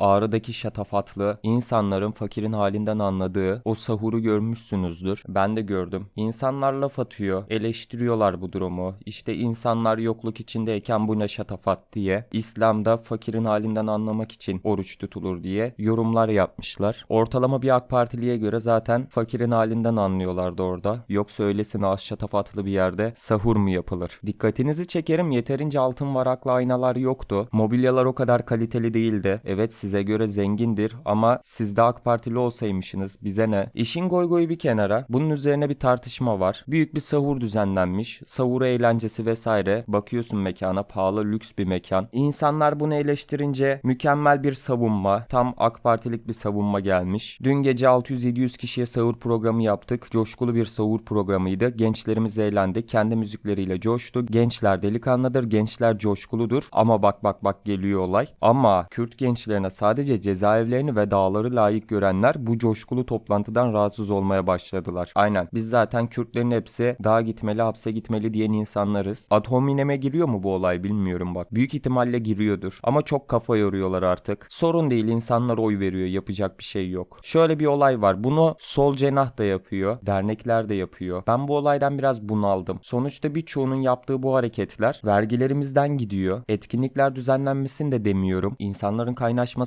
Ağrı'daki şatafatlı, insanların fakirin halinden anladığı o sahuru görmüşsünüzdür. Ben de gördüm. İnsanlar laf atıyor, eleştiriyorlar bu durumu. İşte insanlar yokluk içindeyken bu ne şatafat diye. İslam'da fakirin halinden anlamak için oruç tutulur diye yorumlar yapmışlar. Ortalama bir AK Partiliye göre zaten fakirin halinden anlıyorlardı orada. Yoksa öylesine az şatafatlı bir yerde sahur mu yapılır? Dikkatinizi çekerim yeterince altın varaklı aynalar yoktu. Mobilyalar o kadar kaliteli değildi. Evet size göre zengindir ama siz de AK Partili olsaymışsınız bize ne? İşin goy goyu bir kenara. Bunun üzerine bir tartışma var. Büyük bir sahur düzenlenmiş. Sahur eğlencesi vesaire. Bakıyorsun mekana pahalı lüks bir mekan. İnsanlar bunu eleştirince mükemmel bir savunma. Tam AK Partilik bir savunma gelmiş. Dün gece 600-700 kişiye sahur programı yaptık. Coşkulu bir sahur programıydı. Gençlerimiz eğlendi. Kendi müzikleriyle coştu. Gençler delikanlıdır. Gençler coşkuludur. Ama bak bak bak geliyor olay. Ama Kürt gençlerine sadece cezaevlerini ve dağları layık görenler bu coşkulu toplantıdan rahatsız olmaya başladılar. Aynen. Biz zaten Kürtlerin hepsi dağa gitmeli, hapse gitmeli diyen insanlarız. Ad hominem'e giriyor mu bu olay bilmiyorum bak. Büyük ihtimalle giriyordur. Ama çok kafa yoruyorlar artık. Sorun değil insanlar oy veriyor. Yapacak bir şey yok. Şöyle bir olay var. Bunu sol cenah da yapıyor. Dernekler de yapıyor. Ben bu olaydan biraz bunaldım. Sonuçta birçoğunun yaptığı bu hareketler vergilerimizden gidiyor. Etkinlikler düzenlenmesini de demiyorum. İnsanların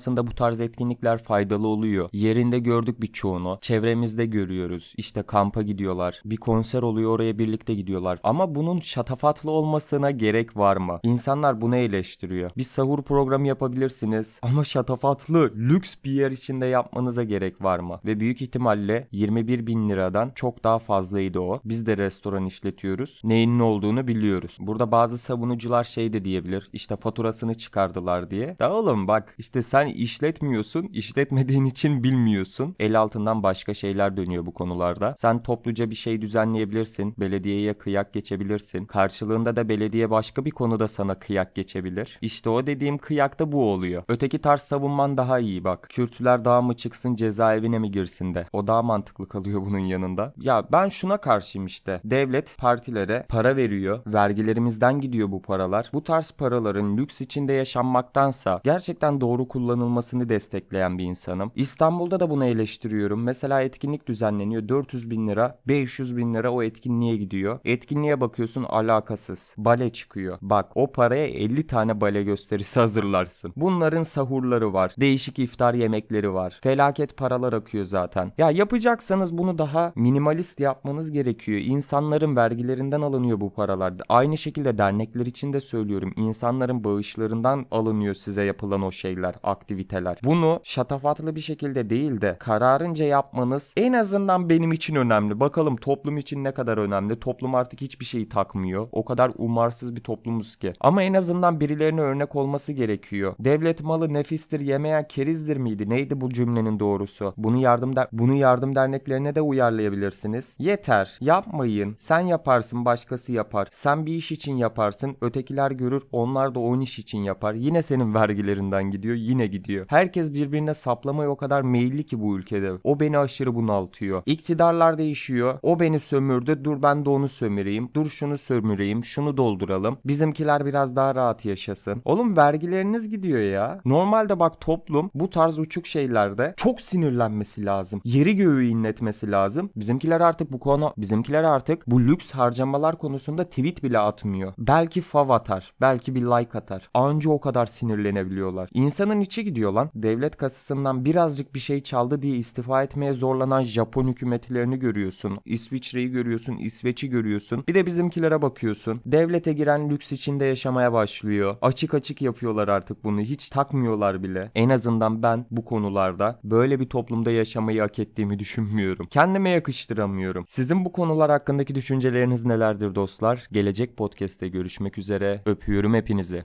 kaynaşmasında bu tarz etkinlikler faydalı oluyor. Yerinde gördük birçoğunu. Çevremizde görüyoruz. İşte kampa gidiyorlar. Bir konser oluyor oraya birlikte gidiyorlar. Ama bunun şatafatlı olmasına gerek var mı? İnsanlar bunu eleştiriyor. Bir sahur programı yapabilirsiniz. Ama şatafatlı, lüks bir yer içinde yapmanıza gerek var mı? Ve büyük ihtimalle 21 bin liradan çok daha fazlaydı o. Biz de restoran işletiyoruz. Neyin ne olduğunu biliyoruz. Burada bazı savunucular şey de diyebilir. İşte faturasını çıkardılar diye. Da oğlum bak işte sen işletmiyorsun. işletmediğin için bilmiyorsun. El altından başka şeyler dönüyor bu konularda. Sen topluca bir şey düzenleyebilirsin. Belediyeye kıyak geçebilirsin. Karşılığında da belediye başka bir konuda sana kıyak geçebilir. İşte o dediğim kıyakta bu oluyor. Öteki tarz savunman daha iyi bak. Kürtler daha mı çıksın cezaevine mi girsin de. O daha mantıklı kalıyor bunun yanında. Ya ben şuna karşıyım işte. Devlet partilere para veriyor. Vergilerimizden gidiyor bu paralar. Bu tarz paraların lüks içinde yaşanmaktansa gerçekten doğru kullanılmasını destekleyen bir insanım. İstanbul'da da bunu eleştiriyorum. Mesela etkinlik düzenleniyor. 400 bin lira, 500 bin lira o etkinliğe gidiyor. Etkinliğe bakıyorsun alakasız. Bale çıkıyor. Bak o paraya 50 tane bale gösterisi hazırlarsın. Bunların sahurları var. Değişik iftar yemekleri var. Felaket paralar akıyor zaten. Ya yapacaksanız bunu daha minimalist yapmanız gerekiyor. İnsanların vergilerinden alınıyor bu paralar. Aynı şekilde dernekler için de söylüyorum. İnsanların bağışlarından alınıyor size yapılan o şeyler, aktiviteler. Bunu şatafatlı bir şekilde değil de kararınca yapmanız en azından benim için önemli. Bakalım toplum için ne kadar önemli. Toplum artık hiçbir şeyi takmıyor. O kadar umarsız bir toplumuz ki. Ama en azından birilerine örnek olması gerekiyor. Devlet malı nefistir, yemeyen kerizdir miydi? Neydi bu cümlenin doğrusu? Bunu yardım der bunu yardım derneklerine de uyarlayabilirsiniz. Yeter. Yapmayın. Sen yaparsın, başkası yapar. Sen bir iş için yaparsın, ötekiler görür, onlar da o iş için yapar. Yine senin vergilerinden gidiyor, yine gidiyor. Herkes birbirine saplamaya o kadar meyilli ki bu ülkede. O beni aşırı bunaltıyor. İktidarlar değişiyor. O beni sömürdü. Dur ben de onu sömüreyim. Dur şunu sömüreyim. Şunu dolduralım. Bizimkiler biraz daha rahat yaşasın. Oğlum vergileriniz gidiyor ya. Normalde bak toplum bu tarz uçuk şeylerde çok sinirlenmesi lazım. Yeri göğü inletmesi lazım. Bizimkiler artık bu konu bizimkiler artık bu lüks harcamalar konusunda tweet bile atmıyor. Belki fav atar. Belki bir like atar. Anca o kadar sinirlenebiliyorlar. İnsanın içi gidiyor lan. Devlet kasasından birazcık bir şey çaldı diye istifa etmeye zorlanan Japon hükümetlerini görüyorsun. İsviçre'yi görüyorsun. İsveç'i görüyorsun. Bir de bizimkilere bakıyorsun. Devlete giren lüks içinde yaşamaya başlıyor. Açık açık yapıyorlar artık bunu. Hiç takmıyorlar bile. En azından ben bu konularda böyle bir toplumda yaşamayı hak ettiğimi düşünmüyorum. Kendime yakıştıramıyorum. Sizin bu konular hakkındaki düşünceleriniz nelerdir dostlar? Gelecek podcast'te görüşmek üzere. Öpüyorum hepinizi.